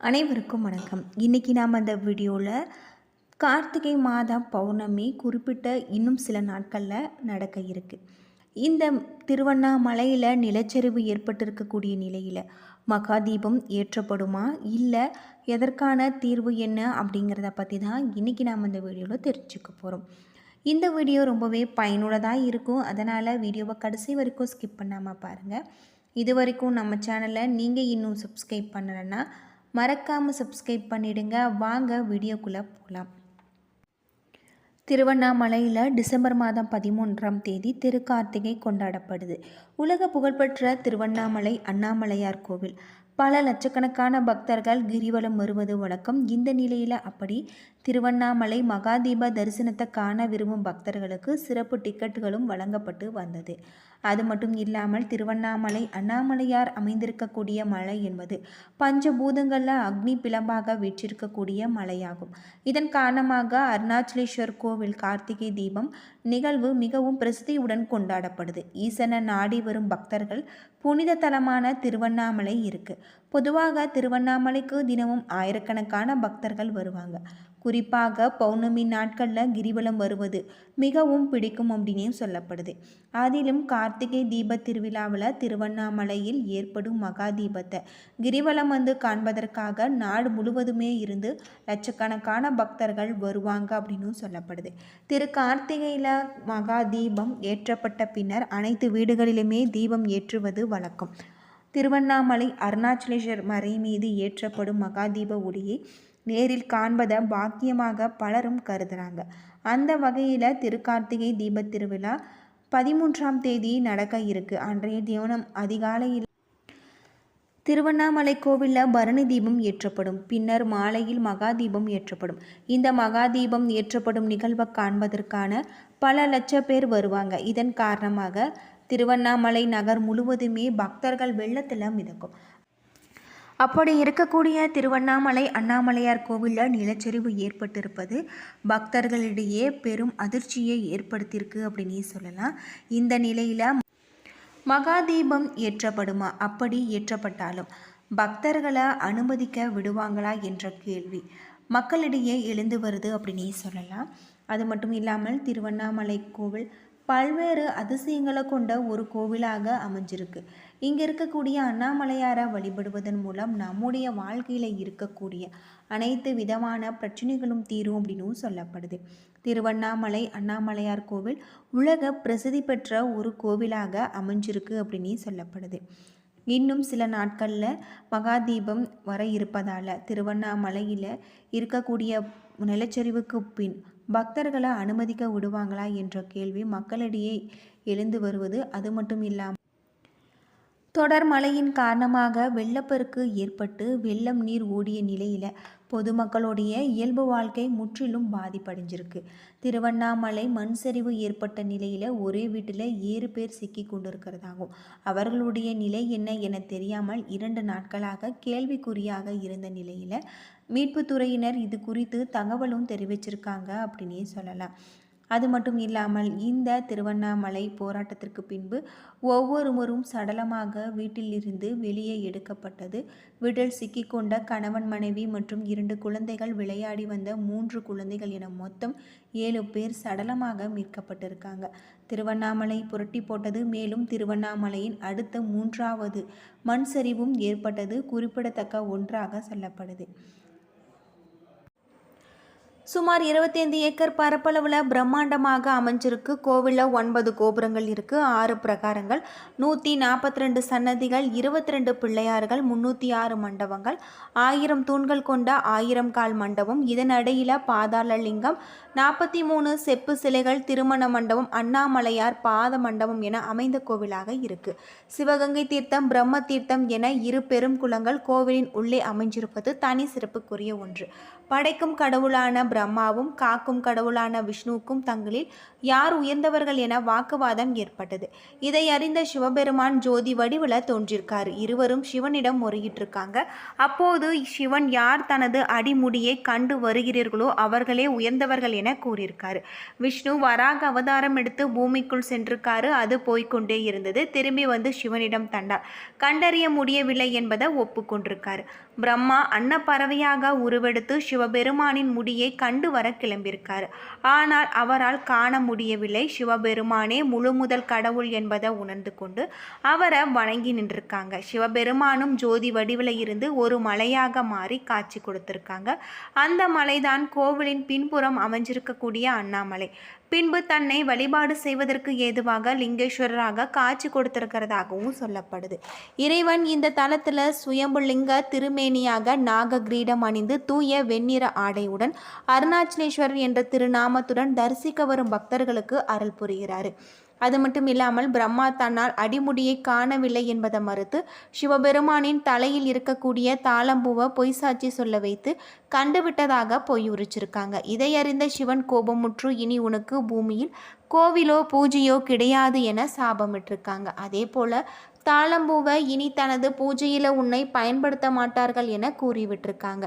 அனைவருக்கும் வணக்கம். இன்றைக்கி நாம் அந்த வீடியோவில் கார்த்திகை மாதம் பௌர்ணமி குறிப்பிட்ட இன்னும் சில நாட்களில் நடக்க இருக்குது இந்த திருவண்ணாமலையில் நிலச்சரிவு ஏற்பட்டிருக்கக்கூடிய நிலையில் மகாதீபம் ஏற்றப்படுமா? இல்லை எதற்கான தீர்வு என்ன? அப்படிங்கிறத பற்றி தான் இன்றைக்கி நாம் இந்த வீடியோவில் தெரிஞ்சுக்க போகிறோம் இந்த வீடியோ ரொம்பவே பயனுள்ளதாக இருக்கும். அதனால் வீடியோவை கடைசி வரைக்கும் ஸ்கிப் பண்ணாமல் பாருங்கள் இது வரைக்கும் நம்ம சேனலை நீங்கள் இன்னும் சப்ஸ்கிரைப் பண்ணலைன்னா மறக்காமல் சப்ஸ்கிரைப் பண்ணிடுங்க. வாங்க வீடியோக்குள்ளே போகலாம் திருவண்ணாமலையில் டிசம்பர் மாதம் பதிமூன்றாம் தேதி திருக்கார்த்திகை கொண்டாடப்படுது. உலக புகழ்பெற்ற திருவண்ணாமலை அண்ணாமலையார் கோவில். பல லட்சக்கணக்கான பக்தர்கள் கிரிவலம் வருவது வழக்கம். இந்த நிலையில் அப்படி திருவண்ணாமலை மகாதீப தரிசனத்தை காண விரும்பும் பக்தர்களுக்கு சிறப்பு டிக்கெட்டுகளும் வழங்கப்பட்டு வந்தது. அது மட்டும் இல்லாமல் திருவண்ணாமலை அண்ணாமலையார் அமைந்திருக்கக்கூடிய மலை என்பது பஞ்சபூதங்களில் அக்னி பிளம்பாக வீற்றிருக்கக்கூடிய மலையாகும். இதன் காரணமாக அருணாச்சலேஸ்வர் கோவில் கார்த்திகை தீபம் நிகழ்வு மிகவும் பிரசித்தியுடன் கொண்டாடப்படுது. ஈசனை நாடி வரும் பக்தர்கள் புனித தலமான திருவண்ணாமலை இருக்கு. பொதுவாக திருவண்ணாமலைக்கு தினமும் ஆயிரக்கணக்கான பக்தர்கள் வருவாங்க. குறிப்பாக பௌர்ணமி நாட்களில் கிரிவலம் வருவது மிகவும் பிடிக்கும் அப்படின்னு சொல்லப்படுது. அதிலும் கார்த்திகை தீப திருவிழாவில் திருவண்ணாமலையில் ஏற்படும் மகா தீபத்தை கிரிவலம் வந்து காண்பதற்காக நாடு முழுவதுமே இருந்து லட்சக்கணக்கான பக்தர்கள் வருவாங்க அப்படின்னு சொல்லப்படுது. திரு கார்த்திகையில் மகா தீபம் ஏற்றப்பட்ட பின்னர் அனைத்து வீடுகளிலுமே தீபம் ஏற்றுவது வழக்கம். திருவண்ணாமலை அருணாச்சலேஸ்வர் மறை மீது ஏற்றப்படும் மகாதீப ஒளியை நேரில் காண்பதை பாக்கியமாக பலரும் கருதுகிறாங்க அந்த வகையில் திருக்கார்த்திகை தீபத் திருவிழா பதிமூன்றாம் தேதி நடக்க இருக்கு. அன்றைய தினம் அதிகாலையில் திருவண்ணாமலை கோவிலில் பரணி தீபம் ஏற்றப்படும். பின்னர் மாலையில் மகா தீபம் ஏற்றப்படும். இந்த மகா தீபம் ஏற்றப்படும் நிகழ்வை காண்பதற்கான பல லட்ச பேர் வருவாங்க. இதன் காரணமாக திருவண்ணாமலை நகர் முழுவதுமே பக்தர்கள் வெள்ளத்தில் மிதக்கும். அப்படி இருக்கக்கூடிய திருவண்ணாமலை அண்ணாமலையார் கோவிலில் நிலச்சரிவு ஏற்பட்டிருப்பது பக்தர்களிடையே பெரும் அதிர்ச்சியை ஏற்படுத்தியிருக்கு அப்படின்னு சொல்லலாம். இந்த நிலையில் மகாதீபம் ஏற்றப்படுமா? அப்படி ஏற்றப்பட்டாலும் பக்தர்களை அனுமதிக்க விடுவாங்களா என்ற கேள்வி மக்களிடையே எழுந்து வருது அப்படின்னே சொல்லலாம். அது மட்டும் இல்லாமல் திருவண்ணாமலை கோவில் பல்வேறு அதிசயங்களை கொண்ட ஒரு கோவிலாக அமைஞ்சிருக்கு. இங்கே இருக்கக்கூடிய அண்ணாமலையாரை வழிபடுவதன் மூலம் நம்முடைய வாழ்க்கையில் இருக்கக்கூடிய அனைத்து விதமான பிரச்சனைகளும் தீரும் அப்படின்னு சொல்லப்படுது. திருவண்ணாமலை அண்ணாமலையார் கோவில் உலக பிரசித்தி பெற்ற ஒரு கோவிலாக அமைஞ்சிருக்கு அப்படின்னு சொல்லப்படுது. இன்னும் சில நாட்களில் மகாதீபம் வர இருப்பதால் திருவண்ணாமலையில் இருக்கக்கூடிய நிலச்சரிவுக்கு பின் பக்தர்களை அனுமதிக்க விடுவாங்களா என்ற கேள்வி மக்களிடையே எழுந்து வருவது அது மட்டும் இல்லாமல் தொடர் மழையின் காரணமாக வெள்ளப்பெருக்கு ஏற்பட்டு வெள்ளம் நீர் ஓடிய நிலையில் பொதுமக்களுடைய இயல்பு வாழ்க்கை முற்றிலும் பாதிப்படைஞ்சிருக்கு. திருவண்ணாமலை மண் சரிவு ஏற்பட்ட நிலையில் ஒரே வீட்டில் ஏழு பேர் சிக்கி கொண்டிருக்கிறதாகும். அவர்களுடைய நிலை என்ன என தெரியாமல் இரண்டு நாட்களாக கேள்விக்குறியாக இருந்த நிலையில் மீட்புத்துறையினர் இது குறித்து தகவலும் தெரிவிச்சிருக்காங்க அப்படின்னே சொல்லலாம். அது மட்டும் இல்லாமல் இந்த திருவண்ணாமலை போராட்டத்திற்கு பின்பு ஒவ்வொருவரும் சடலமாக வீட்டிலிருந்து வெளியே எடுக்கப்பட்டது. வீட்டில் சிக்கிக்கொண்ட கணவன் மனைவி மற்றும் இரண்டு குழந்தைகள் விளையாடி வந்த மூன்று குழந்தைகள் என மொத்தம் ஏழு பேர் சடலமாக மீட்கப்பட்டிருக்காங்க. திருவண்ணாமலை புரட்டி போட்டது மேலும் திருவண்ணாமலையின் அடுத்த மூன்றாவது மண் சரிவும் ஏற்பட்டது. குறிப்பிடத்தக்க ஒன்றாக சொல்லப்படுது. சுமார் இருபத்தைந்து ஏக்கர் பரப்பளவில் பிரம்மாண்டமாக அமைஞ்சிருக்கு. கோவிலில் ஒன்பது கோபுரங்கள் இருக்குது ஆறு பிரகாரங்கள். நூற்றி நாற்பத்தி ரெண்டு சன்னதிகள் இருபத்தி ரெண்டு பிள்ளையார்கள் முந்நூற்றி ஆறு மண்டபங்கள் ஆயிரம் தூண்கள் கொண்ட ஆயிரம் கால் மண்டபம் இதன் பாதாளலிங்கம் பாதாள லிங்கம் நாற்பத்தி மூணு செப்பு சிலைகள் திருமண மண்டபம் அண்ணாமலையார் பாத மண்டபம் என அமைந்த கோவிலாக இருக்குது சிவகங்கை தீர்த்தம் பிரம்ம தீர்த்தம் என இரு பெரும் குளங்கள் கோவிலின் உள்ளே அமைஞ்சிருப்பது தனி சிறப்புக்குரிய ஒன்று. படைக்கும் கடவுளான பிரம்மாவும் காக்கும் கடவுளான விஷ்ணுவுக்கும் தங்களில் யார் உயர்ந்தவர்கள் என வாக்குவாதம் ஏற்பட்டது. இதை அறிந்த சிவபெருமான் ஜோதி வடிவில் தோன்றியிருக்கார் இருவரும் சிவனிடம் முறையிட்டிருக்காங்க. அப்போது சிவன் யார் தனது அடிமுடியை கண்டு வருகிறீர்களோ அவர்களே உயர்ந்தவர்கள் என கூறியிருக்காரு. விஷ்ணு வராக அவதாரம் எடுத்து பூமிக்குள் சென்றிருக்காரு. அது போய்க்கொண்டே இருந்தது. திரும்பி வந்து சிவனிடம் தண்டார் கண்டறிய முடியவில்லை என்பதை ஒப்புக்கொண்டிருக்காரு. பிரம்மா அன்னப்பறவையாக உருவெடுத்து சிவபெருமானின் முடியை கண்டு வர கிளம்பியிருக்கார். ஆனால் அவரால் காண முடியவில்லை. சிவபெருமானே முழு முதல் கடவுள் என்பதை உணர்ந்து கொண்டு அவரை வணங்கி நின்றிருக்காங்க. சிவபெருமானும் ஜோதி வடிவில் இருந்து ஒரு மலையாக மாறி காட்சி கொடுத்திருக்காங்க. அந்த மலைதான் கோவிலின் பின்புறம் அமைஞ்சிருக்கக்கூடிய அண்ணாமலை. பின்பு தன்னை வழிபாடு செய்வதற்கு ஏதுவாக லிங்கேஸ்வரராக காட்சி கொடுத்திருக்கிறதாகவும் சொல்லப்படுது. இறைவன் இந்த தலத்தில் சுயம்புலிங்க திருமே திருமேனியாக நாக கிரீடம் அணிந்து தூய வெண்ணிற ஆடையுடன் அருணாச்சலேஸ்வரர் என்ற திருநாமத்துடன் தரிசிக்க வரும் பக்தர்களுக்கு அருள் புரிகிறார். அது மட்டும் இல்லாமல் பிரம்மா தன்னால் அடிமுடியை காணவில்லை என்பதை மறுத்து சிவபெருமானின் தலையில் இருக்கக்கூடிய தாளம்பூவை பொய் சாட்சி சொல்ல வைத்து கண்டுவிட்டதாக பொய் உரிச்சிருக்காங்க இதை அறிந்த சிவன் கோபமுற்று இனி உனக்கு பூமியில் கோவிலோ பூஜையோ கிடையாது என சாபமிட்டிருக்காங்க. அதே போல தாளம்பூவை இனி தனது பூஜையில் உன்னை பயன்படுத்த மாட்டார்கள் என கூறிவிட்டிருக்காங்க.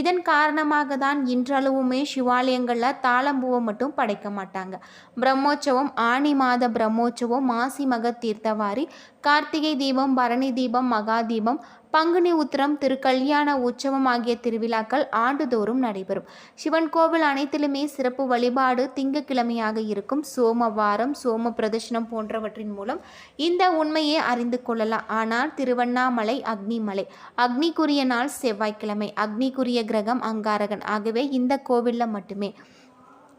இதன் காரணமாக தான் இன்றளவுமே சிவாலயங்களில் தாளம்பூவை மட்டும் படைக்க மாட்டாங்க. பிரம்மோற்சவம் ஆணி மாத பிரம்மோற்சவம் மாசி மக தீர்த்தவாரி கார்த்திகை தீபம் பரணி தீபம் மகா தீபம் பங்குனி உத்திரம் திருக்கல்யாண உற்சவம் ஆகிய திருவிழாக்கள் ஆண்டுதோறும் நடைபெறும். சிவன் கோவில் அனைத்திலுமே சிறப்பு வழிபாடு திங்கக்கிழமையாக இருக்கும். சோமவாரம் சோம பிரதர்ஷனம் போன்றவற்றின் மூலம் இந்த உண்மையை அறிந்து கொள்ளலாம். ஆனால் திருவண்ணாமலை அக்னிமலை. அக்னிக்குரிய நாள் செவ்வாய்க்கிழமை. அக்னிக்குரிய கிரகம் அங்காரகன். ஆகவே இந்த கோவிலில் மட்டுமே.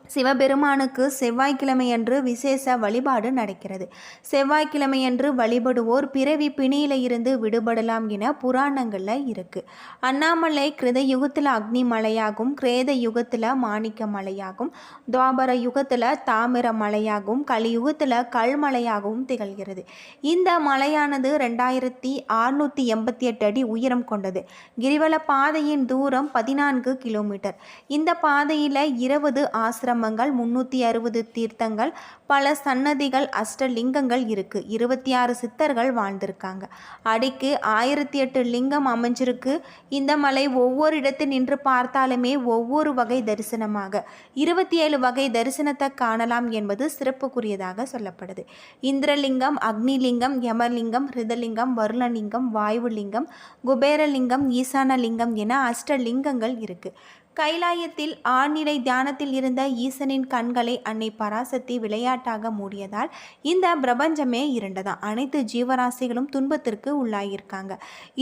சிவபெருமானுக்கு செவ்வாய்க்கிழமையன்று விசேஷ வழிபாடு நடக்கிறது. செவ்வாய்க்கிழமையன்று வழிபடுவோர் பிறவி பிணியில இருந்து விடுபடலாம் என புராணங்களில் இருக்கு. அண்ணாமலை கிருத யுகத்தில் அக்னி மலையாகும் கிரேத யுகத்தில் மாணிக்க மலையாகும் துவாபர யுகத்தில் தாமிர மலையாகவும் கலியுகத்தில் கல்மலையாகவும் திகழ்கிறது. இந்த மலையானது ரெண்டாயிரத்தி ஆறுநூற்றி எண்பத்தி எட்டு அடி உயரம் கொண்டது. கிரிவல பாதையின் தூரம் பதினான்கு கிலோமீட்டர். இந்த பாதையில் இருபது ஆசிரம் ஆசிரமங்கள் முன்னூற்றி அறுபது தீர்த்தங்கள் பல சன்னதிகள் அஷ்டலிங்கங்கள் இருக்கு. இருபத்தி ஆறு சித்தர்கள் வாழ்ந்திருக்காங்க. அடிக்கு ஆயிரத்தி எட்டு லிங்கம் அமைஞ்சிருக்கு. இந்த மலை ஒவ்வொரு இடத்தில் நின்று பார்த்தாலுமே ஒவ்வொரு வகை தரிசனமாக. இருபத்தி ஏழு வகை தரிசனத்தை காணலாம் என்பது சிறப்புக்குரியதாக சொல்லப்படுது. இந்திரலிங்கம் அக்னிலிங்கம் யமலிங்கம் ஹிருதலிங்கம் வருணலிங்கம் வாயுலிங்கம் குபேரலிங்கம் ஈசானலிங்கம் என அஷ்டலிங்கங்கள் இருக்கு. கைலாயத்தில் ஆழ்நிலை தியானத்தில் இருந்த ஈசனின் கண்களை அன்னை பராசக்தி விளையாட்டாக மூடியதால் இந்த பிரபஞ்சமே இருண்டதான் அனைத்து ஜீவராசிகளும் துன்பத்திற்கு உள்ளாகியிருக்காங்க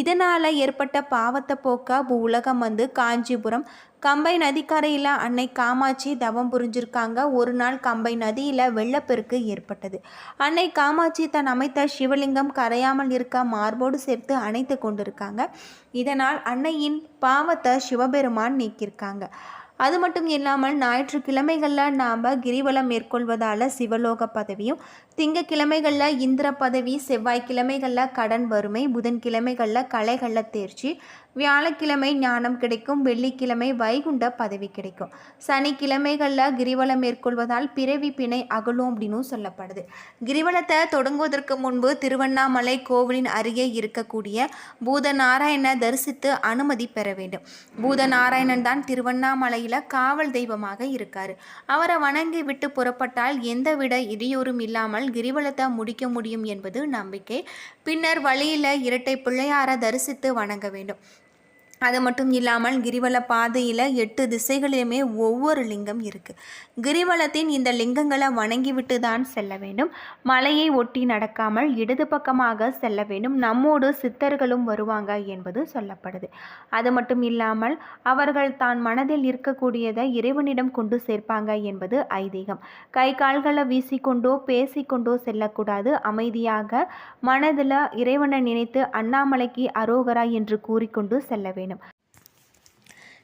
இதனால் ஏற்பட்ட பாவத்தை போக்க உலகம் வந்து காஞ்சிபுரம். கம்பை நதிக்கரையில் அன்னை காமாட்சி தவம் புரிஞ்சிருக்காங்க. ஒரு நாள் கம்பை நதியில் வெள்ளப்பெருக்கு ஏற்பட்டது. அன்னை காமாட்சி தன் அமைத்த சிவலிங்கம் கரையாமல் இருக்க மார்போடு சேர்த்து அணைத்து கொண்டிருக்காங்க. இதனால் அன்னையின் பாவத்தை சிவபெருமான் நீக்கியிருக்காங்க. அது மட்டும் இல்லாமல் ஞாயிற்றுக்கிழமைகளில் நாம் கிரிவலம் மேற்கொள்வதால் சிவலோக பதவியும் திங்கக்கிழமைகளில் இந்திர பதவி செவ்வாய்க்கிழமைகளில் கடன் வறுமை புதன்கிழமைகளில் கலைகளில் தேர்ச்சி வியாழக்கிழமை ஞானம் கிடைக்கும் வெள்ளிக்கிழமை வைகுண்ட பதவி கிடைக்கும். சனிக்கிழமைகளில் கிரிவலம் மேற்கொள்வதால் பிறவி பிணை அகலும் அப்படின்னு சொல்லப்படுது. கிரிவலத்தை தொடங்குவதற்கு முன்பு திருவண்ணாமலை கோவிலின் அருகே இருக்கக்கூடிய பூத நாராயண தரிசித்து அனுமதி பெற வேண்டும். பூத நாராயணன் தான் திருவண்ணாமலையில் காவல் தெய்வமாக இருக்கார். அவரை வணங்கி விட்டு புறப்பட்டால் எந்தவிட இடையூறும் இல்லாமல் கிரிவலத்தை முடிக்க முடியும் என்பது நம்பிக்கை. பின்னர் வழியில் இரட்டை பிள்ளையாரை தரிசித்து வணங்க வேண்டும். அது மட்டும் இல்லாமல் கிரிவல பாதையில் எட்டு திசைகளிலுமே ஒவ்வொரு லிங்கம் இருக்குது கிரிவலத்தின் இந்த லிங்கங்களை வணங்கிவிட்டு தான் செல்ல வேண்டும். மலையை ஒட்டி நடக்காமல் இடது பக்கமாக செல்ல வேண்டும். நம்மோடு சித்தர்களும் வருவாங்க என்பது சொல்லப்படுது. அது மட்டும் இல்லாமல் அவர்கள் தான் மனதில் இருக்கக்கூடியதை இறைவனிடம் கொண்டு சேர்ப்பாங்க என்பது ஐதீகம். கை கால்களை வீசிக்கொண்டோ பேசிக்கொண்டோ செல்லக்கூடாது. அமைதியாக மனதில் இறைவனை நினைத்து அண்ணாமலைக்கு அரோகரா என்று கூறிக்கொண்டு செல்ல வேண்டும்.